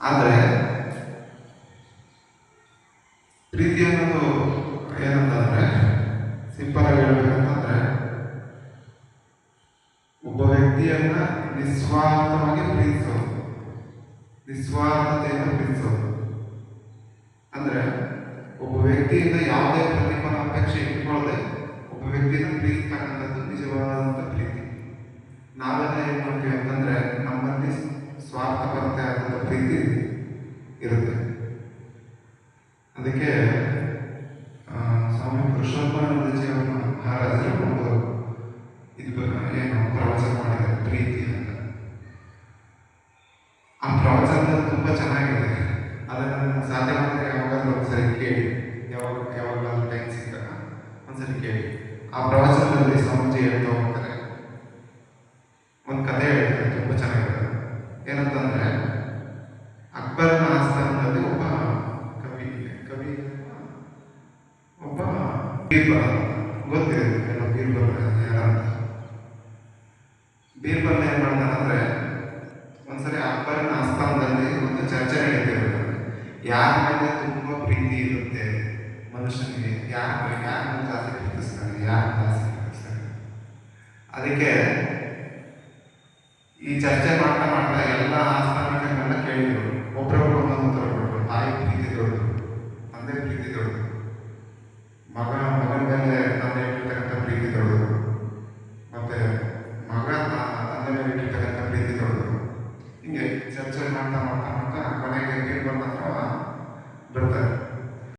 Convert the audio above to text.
ಆದರೆ ಪ್ರೀತಿ ಅನ್ನೋದು ಏನಂತಂದ್ರೆ ಸಿಂಪಲ್ ಆಗಿ ಹೇಳ್ಬೇಕಂತಂದ್ರೆ ಒಬ್ಬ ವ್ಯಕ್ತಿಯನ್ನ ನಿಸ್ವಾರ್ಥವಾಗಿ ಪ್ರೀತಿಸೋದು. ನಿಸ್ವಾರ್ಥತೆಯನ್ನು ಪ್ರೀತಿಸೋದು. ಅಂದ್ರೆ ಒಬ್ಬ ವ್ಯಕ್ತಿಯಿಂದ ಯಾವುದೇ ಪ್ರತಿಫಲ ಅಪೇಕ್ಷೆ ಇಟ್ಕೊಳ್ಳದೆ ಒಬ್ಬ ವ್ಯಕ್ತಿಯನ್ನು ಪ್ರೀತಿಸ್ತಕ್ಕಂಥದ್ದು ನಿಜವಾದಂಥ ಪ್ರೀತಿ. ನಾವೆಲ್ಲ ಏನು ಮಾಡ್ತೀವಿ ಅಂತಂದ್ರೆ ನಮ್ಮಲ್ಲಿ ಸ್ವಾರ್ಥಪರತೆ ಆದಂಥ ಪ್ರೀತಿ ಇರುತ್ತೆ ಅದಕ್ಕೆ ಸ್ವಾಮಿ ಪುರುಷೋತ್ತಮಾನಂದಜಿ ಅವರ ಮಹಾರಾಜರು ಒಂದು ಇದು ಏನು ಪ್ರವಚನ ಮಾಡಿದ್ದಾರೆ, ಪ್ರೀತಿ ಅಂತ. ಆ ಪ್ರವಚನ ತುಂಬಾ ಚೆನ್ನಾಗಿದೆ. ಅದನ್ನು ನಾನು ಸಾಧ್ಯ ಮಾಡಿದ್ರೆ ಯಾವಾಗಾದ್ರೂ ಒಂದ್ಸರಿ ಕೇಳಿ, ಯಾವಾಗ ಯಾವಾಗಾದ್ರೂ ಟೈಮ್ ಸಿಕ್ಕಾಗ ಒಂದ್ಸರಿ ಕೇಳಿ. ಆ ಪ್ರವಚನದಲ್ಲಿ ಸ್ವಾಮೀಜಿ ಹೇಳ್ತಾ ಹೋಗ್ತಾರೆ. ಒಂದು ಕಥೆ ಹೇಳ್ತಾರೆ, ತುಂಬಾ ಚೆನ್ನಾಗಿದೆ ಏನಂತಂದ್ರೆ ಬೀರ್ಬಲ ಗೊತ್ತಿದೆ ಎಲ್ಲ ಬೀರ್ಬಲ ಯಾರ ಬೀರ್ಬಲ್ ಏನ್ ಮಾಡ್ತಾನಂದ್ರೆ ಒಂದ್ಸರಿ ಅಕ್ಬರನ ಆಸ್ಥಾನದಲ್ಲಿ ಒಂದು ಚರ್ಚೆ ನಡೀತಿರುತ್ತೆ. ಯಾರ ಮೇಲೆ ತುಂಬಾ ಪ್ರೀತಿ ಇರುತ್ತೆ ಮನುಷ್ಯನಿಗೆ, ಯಾರ ಯಾರನ್ನು ಜಾಸ್ತಿ ಪ್ರೀತಿಸ್ತಾನೆ, ಯಾರು ಜಾಸ್ತಿ ಅದಕ್ಕೆ ಈ ಚರ್ಚೆ ಮಾಡ್ತಾ ಮಾಡ್ತಾ ಎಲ್ಲ ಆಸ್ಥಾನಗಳನ್ನೆಲ್ಲ ಕೇಳಿದ್ರು. ಒಬ್ಬರೊಬ್ಬರು ಒಂದೊಂದು ಉತ್ತರ ಕೊಟ್ಟರು ತಾಯಿ ಪ್ರೀತಿ ದೊಡ್ಡದು, ತಂದೆ ಪ್ರೀತಿ ದೊಡ್ಡದು